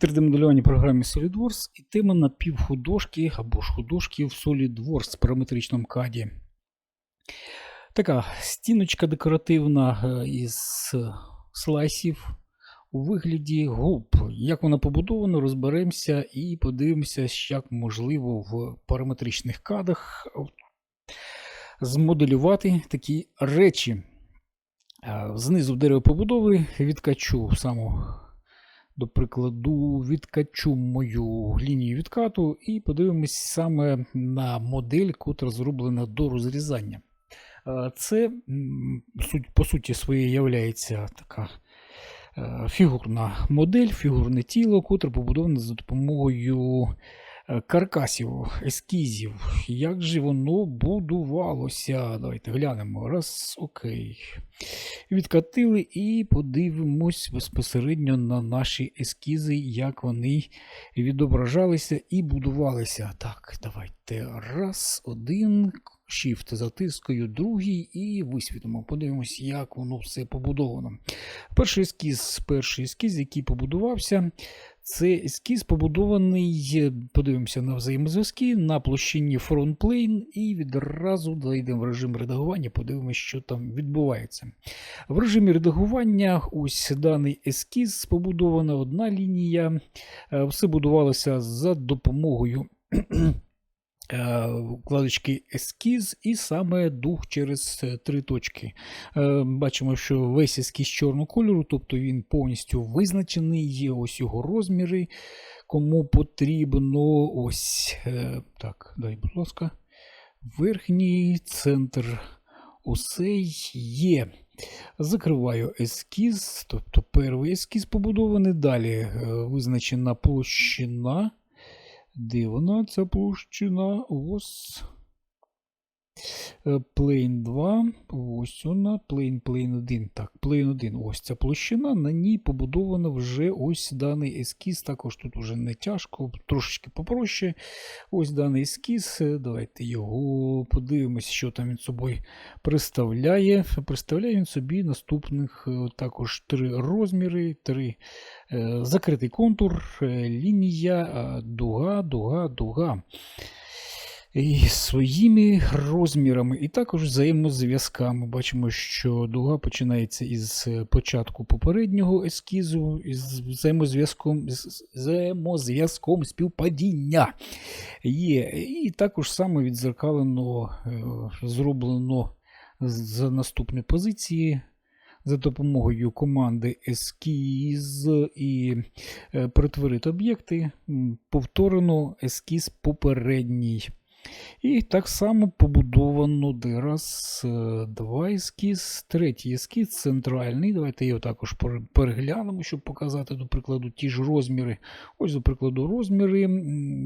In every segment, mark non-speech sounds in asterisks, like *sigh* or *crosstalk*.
3D-моделювання програмі SolidWorks і тема напівхудожки або ж художки в SolidWorks в параметричному каді. Така стіночка декоративна е, із слайсів у вигляді губ. Як вона побудована, розберемося і подивимося, як можливо в параметричних кадах змоделювати такі речі. Е, Знизу дерево побудови відкачу саму, до прикладу, відкачу мою лінію відкату і подивимось саме на модель, котра зроблена до розрізання. Е, Це, по суті, своєї являється така е, фігурна модель, фігурне тіло, котре побудоване за допомогою каркасів, ескізів. Як же воно будувалося? Давайте глянемо. Раз, окей. Відкатили і подивимось безпосередньо на наші ескізи, як вони відображалися і будувалися. Так, давайте. Раз, один. Shift затискаю, другий і висвітимо. Подивимось, як воно все побудовано. Перший ескіз, перший ескіз, який побудувався, це ескіз побудований, подивимося на взаємозв'язки на площині FrontPlane і відразу зайдемо в режим редагування, подивимося, що там відбувається. В режимі редагування ось даний ескіз побудована одна лінія. Е, Все будувалося за допомогою е, вкладочки ескіз і саме дух через е, три точки. Е, Бачимо, що весь ескіз чорного кольору, тобто він повністю визначений, є ось його розміри. Кому потрібно ось е, так, дай, будь ласка, верхній центр усей є. Закриваю ескіз, тобто перший ескіз побудований. Далі е, визначена площина. Де вона ця площина? Ось. Е, Plane 2, ось вона, Plane, Plane 1. Так, Plane 1, ось ця площина, на ній побудовано вже ось даний ескіз. Також тут вже не тяжко, трошечки попроще. Ось даний ескіз. Е, Давайте його подивимось, що там він собою представляє. Представляє він собі наступних е, також три розміри, три е, закритий контур, е, лінія, е, дуга, дуга, дуга. І своїми розмірами, і також взаємозв'язками. Бачимо, що дуга починається із е, початку попереднього ескізу, із взаємозв'язком, взаємозв'язком співпадіння. Є. І також саме відзеркалено, е, зроблено з наступної позиції. За допомогою команди ескіз і е, перетворити об'єкти, повторено ескіз попередній. І так само побудовано де раз, е, два ескіз, третій ескіз центральний. Давайте його також переглянемо, щоб показати, до прикладу, ті ж розміри. Ось, до прикладу, розміри.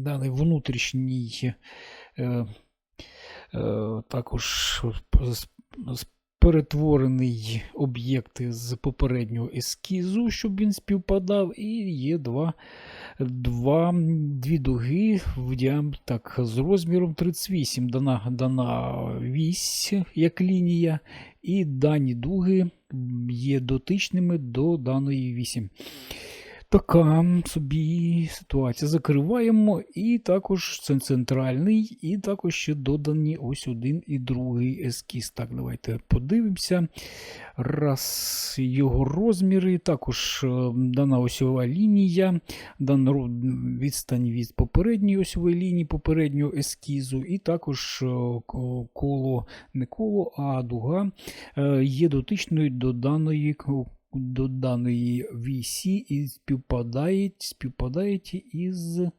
Даний внутрішній е, е, також перетворений об'єкт з попереднього ескізу, щоб він співпадав, і є два два, дві дуги в діам, так, з розміром 38 дана, дана вісь як лінія, і дані дуги є дотичними до даної вісі. Така собі ситуація. Закриваємо, і також це центральний, і також ще додані ось один і другий ескіз. Так, давайте подивимося. Раз його розміри, також е, дана осьова лінія, дана відстань від попередньої осьової лінії, попереднього ескізу, і також е, коло, не коло, а дуга е, є дотичною до даної до даної вісі і співпадають, співпадають із е,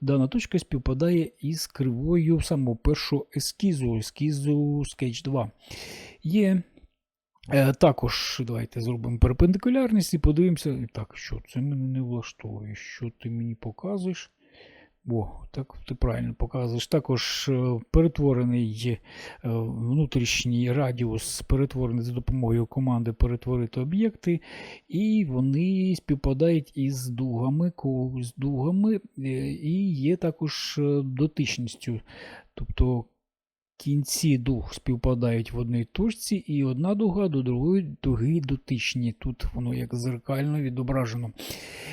дана точка співпадає із кривою самого першого ескізу, ескізу Sketch 2. Є Е, Також давайте зробимо перпендикулярність і подивимося. Так, що це мене не влаштовує. Що ти мені показуєш? О, так ти правильно показуєш. Також е, перетворений е, внутрішній радіус, перетворений за допомогою команди перетворити об'єкти, і вони співпадають із дугами, з дугами е, і є також дотичністю. Тобто кінці дуг співпадають в одній точці, і одна дуга до другої дуги дотичні. Тут воно як зеркально відображено.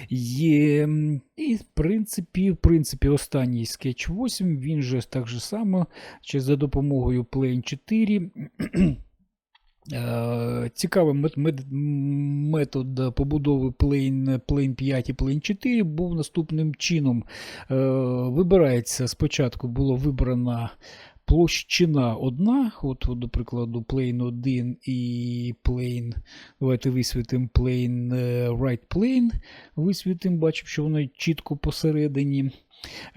Є, і в принципі, в принципі, останній скетч 8, він же так же само, чи за допомогою Plane *clears throat* 4. Е, Цікавий мет- мет- метод побудови Plane, Plane 5 і Plane 4 був наступним чином. Е, Вибирається спочатку було вибрана площина одна, от, до прикладу, Plane 1 і Plane, давайте висвітимо Plane е, Right Plane, висвітимо, бачимо, що воно чітко посередині.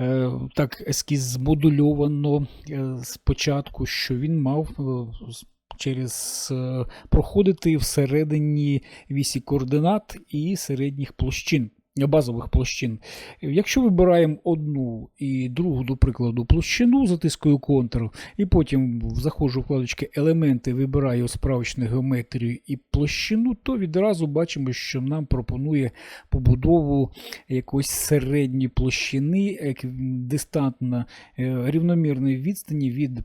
Е, Так, ескіз змодульовано е, спочатку, що він мав через проходити всередині вісі координат і середніх площин. Базових площин. Якщо вибираємо одну і другу, до прикладу, площину, затискую Ctrl, і потім заходжу в вкладочки елементи, вибираю справочну геометрію і площину, то відразу бачимо, що нам пропонує побудову якоїсь середньої площини, як дистантно е, рівномірної відстані від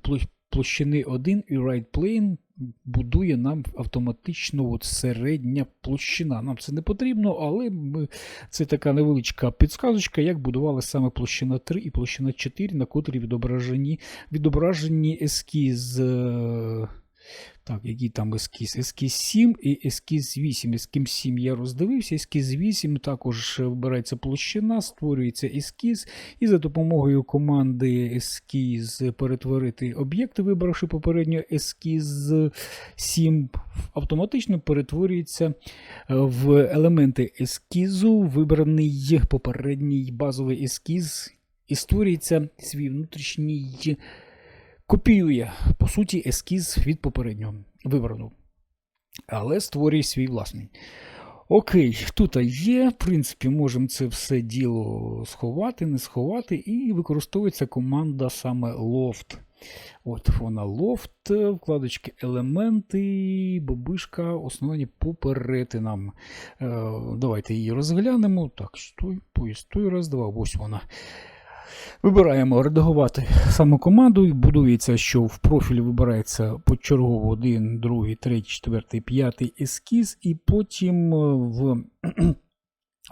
площини 1 і right plane будує нам автоматично от середня площина. Нам це не потрібно, але ми, це така невеличка підсказочка, як будували саме площина 3 і площина 4, на котрій відображені, відображені ескіз. е, Так, який там ескіз? Ескіз 7 і ескіз 8. Ескіз 7 я роздивився, ескіз 8 також вибирається площина, створюється ескіз, і за допомогою команди ескіз перетворити об'єкти, вибравши попередньо ескіз 7, автоматично перетворюється е, в елементи ескізу, вибраний попередній базовий ескіз, і створюється свій внутрішній копіює, по суті, ескіз від попереднього вибраного. Але створює свій власний. Окей, тут є, в принципі, можемо це все діло сховати, не сховати, і використовується команда саме Loft. От вона Loft, вкладочки елементи, бабишка, основні по перетинам. Е, давайте її розглянемо. Так, стой, поїстой, раз, два, ось вона. Вибираємо редагувати саму команду. і Будується, що в профілі вибирається почергово 1, 2, 3, 4, 5 ескіз, і потім е, в,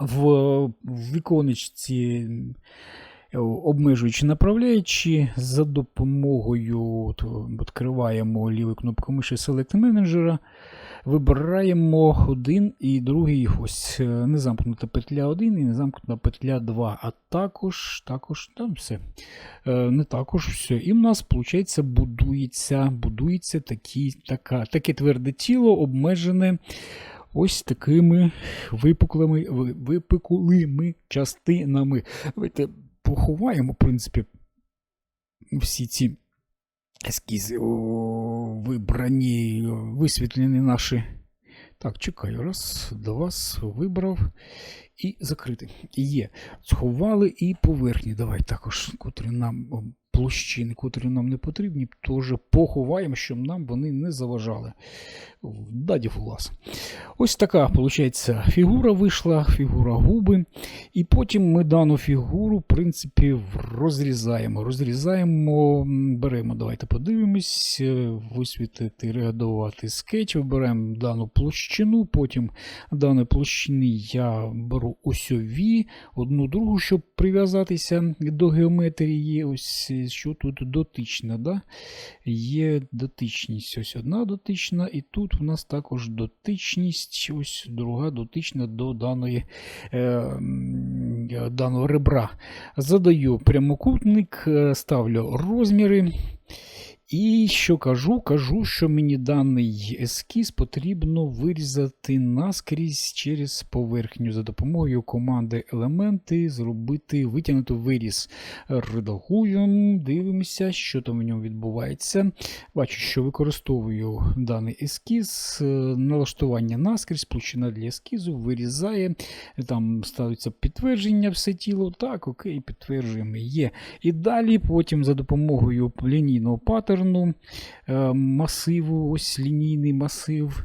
*clears throat* в, в віконечці е, обмежуючи направляючи, за допомогою відкриваємо лівою кнопкою миші Select Manager, вибираємо один і другий ось е, незамкнута петля 1 і незамкнута петля 2, а також, також там все. Е, Не також все. І в нас, виходить, будується, будується такі, така, таке тверде тіло, обмежене ось такими випуклими, випуклими частинами. Давайте поховаємо, в принципі, всі ці ескізи вибрані, висвітлені наші. Так, чекаю. Раз, два, вибрав і закрити. Є. Сховали і поверхні. Давай також, котрі нам площини, котрі нам не потрібні, теж поховаємо, щоб нам вони не заважали. Даді фулас. Ось така, виходить, фігура вийшла, фігура губи. І потім ми дану фігуру, в принципі, розрізаємо. Розрізаємо, беремо, давайте подивимось, е, висвітити, реагувати скетч, виберемо дану площину, потім даної площини я беру осьові, одну другу, щоб прив'язатися до геометрії. Ось е, що тут дотичне. Да? Є дотичність, ось одна дотична, і тут в нас також дотичність, ось друга дотична до даної, е, е, даного ребра. Задаю прямокутник, е, ставлю розміри. І що кажу? Кажу, що мені даний ескіз потрібно вирізати наскрізь через поверхню за допомогою команди елементи, зробити, витягнути виріз. Редагуємо, дивимося, що там в ньому відбувається. Бачу, що використовую даний ескіз, налаштування наскрізь, площина для ескізу, вирізає, там ставиться підтвердження все тіло. Так, окей, підтверджуємо. Є. І далі потім за допомогою лінійного паттерну, е, масиву, ось лінійний масив.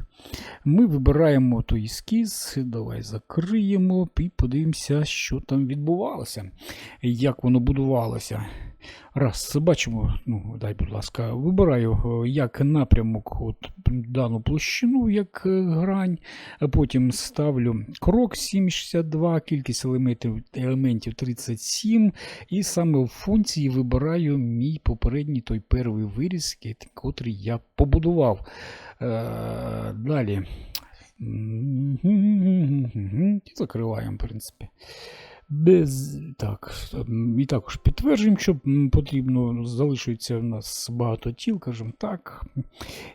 Ми вибираємо той ескіз, давай закриємо і подивимося, що там відбувалося, як воно будувалося. Раз, бачимо, ну, дай, будь ласка, вибираю е, як напрямок от, дану площину, як е, грань, потім ставлю крок 7,62, кількість елементів елементів 37, і саме в функції вибираю мій попередній той перший виріз, котрий я побудував. Е, Далі. Закриваємо, в принципі. Без... Так, І також підтверджуємо, що потрібно, залишується в нас багато тіл, кажемо так.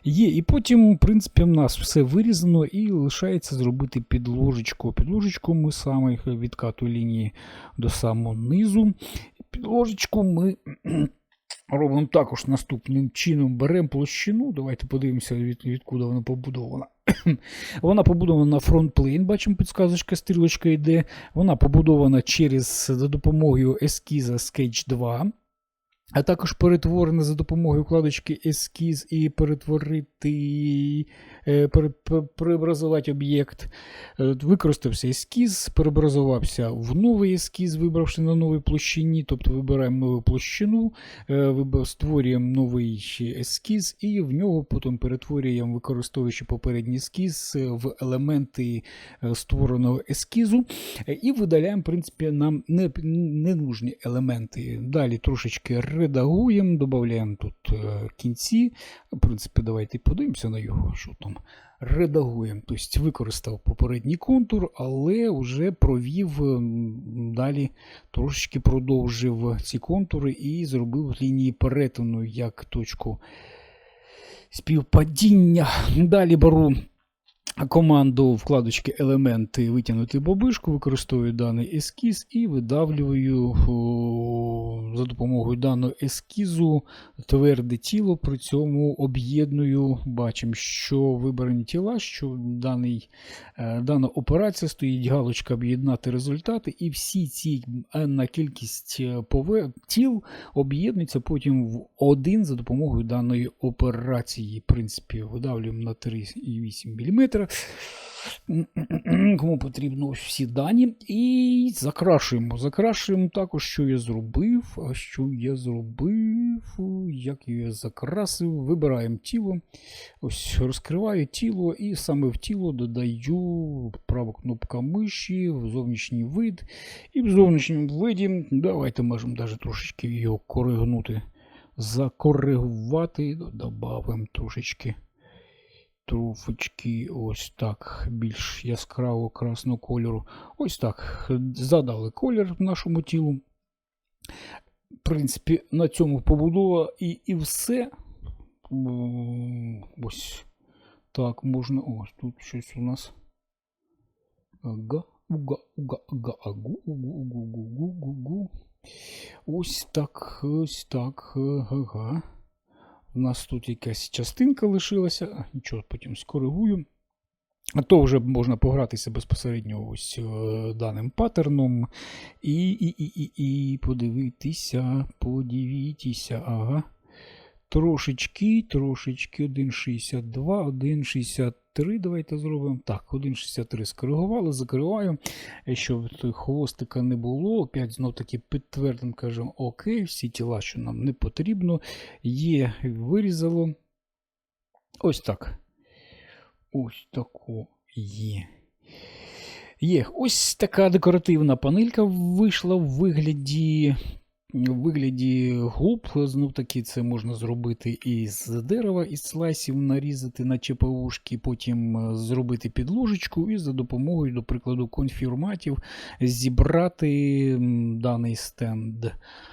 Є. І потім, в принципі, в нас все вирізано і лишається зробити підложечку. Підложечку ми саме відкату лінії до самого низу. Підложечку ми робимо також наступним чином. Беремо площину. Давайте подивимося, від, відкуди вона побудована. *clears throat* Вона побудована на фронтплейн, бачимо, підсказочка, стрілочка йде. Вона побудована через за допомогою ескіза Sketch 2. А також перетворена за допомогою вкладочки ескіз і перетворити, е, преобразувати об'єкт. Е, використався ескіз, переобразувався в новий ескіз, вибравши на новій площині. Тобто вибираємо нову площину, е, створюємо новий ескіз, і в нього потім перетворюємо, використовуючи попередній ескіз в елементи створеного ескізу. І видаляємо, в принципі, нам ненужні елементи. Далі трошечки редагуємо, додаємо тут е, кінці. В принципі, давайте подивимося на його, що там. Редагуємо. Тобто використав попередній контур, але вже провів далі, трошечки продовжив ці контури і зробив лінії перетину як точку співпадіння. Далі беру команду вкладочки елементи витягнути бобишку, використовую даний ескіз і видавлюю за допомогою даного ескізу тверде тіло, при цьому об'єдную, бачимо, що вибрані тіла, що даний, е, дана операція стоїть галочка об'єднати результати, і всі ці на кількість е, тіл об'єднуються потім в один за допомогою даної операції. В принципі, видавлюємо на 3,8 мм. Кому потрібно ось всі дані. І закрашуємо. Закрашуємо також, що я зробив. А що я зробив, як я закрасив, вибираємо тіло. Ось Розкриваю тіло, і саме в тіло додаю права кнопка миші, в зовнішній вид. І в зовнішньому виді давайте можемо навіть трошечки його коригнути, закоригувати, додамо трошечки труфочки ось так, більш яскраво красного кольору. Ось так. Задали колір нашому тілу. В принципі, на цьому побудова і і все. Ось так можна. Ось тут щось у нас. Ага, уга, уга, уга, агу, угу, угу, угу, угу, угу. Ось так, ось так. Ага. У нас тут якась частинка лишилася, нічого, потім скоригую. А то вже можна погратися безпосередньо ось е, даним паттерном. І і, і, і, і подивитися, подивіться, ага. Трошечки, трошечки 1,62, 1,63. Давайте зробимо. Так, 1,63 скоригували, закриваю. Щоб хвостика не було. Опять знов таки підтвердимо, кажемо, окей, всі тіла, що нам не потрібно. Є, вирізало. Ось так. Ось тако є. Є. Ось така декоративна панелька вийшла в вигляді в вигляді губ, знов таки, це можна зробити із дерева, із слайсів нарізати на ЧПУшки, потім е, зробити підложечку і за допомогою, до прикладу, конфірматів зібрати даний стенд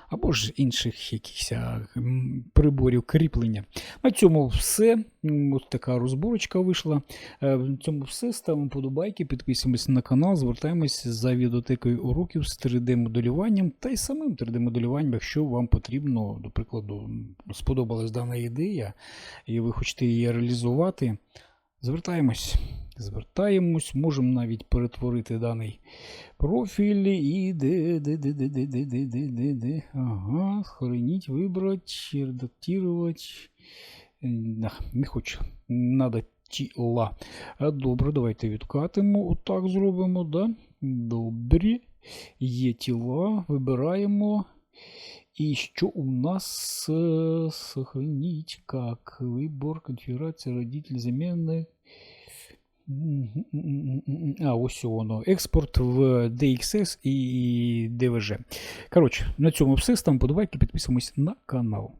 або ж інших якихось приборів кріплення. На цьому все. Ось така розборочка вийшла. На е, цьому все. Ставимо подобайки, підписуємося на канал, звертаємось за відеотекою уроків з 3D-моделюванням та й самим 3D-моделюванням, якщо вам потрібно, до прикладу, сподобалась дана ідея, і ви хочете її реалізувати. Звертаємось. Звертаємось, можемо навіть перетворити даний профіль і де, де, де, де, де, де, де, де, де, де. Ага, схороніть, вибрати, редактувати. Не хочу. Надо тіла. Добре, давайте відкатимо. Отак зробимо. да? Добре. Є тіла, вибираємо. И что у нас? э, Сохранить как? Выбор, конфигурация, родитель, замены. М-м-м-м-м. А, ось воно. Експорт в DXS і DVG. Коротше, на цьому все. Ставимо подобайки, підписуємось на канал.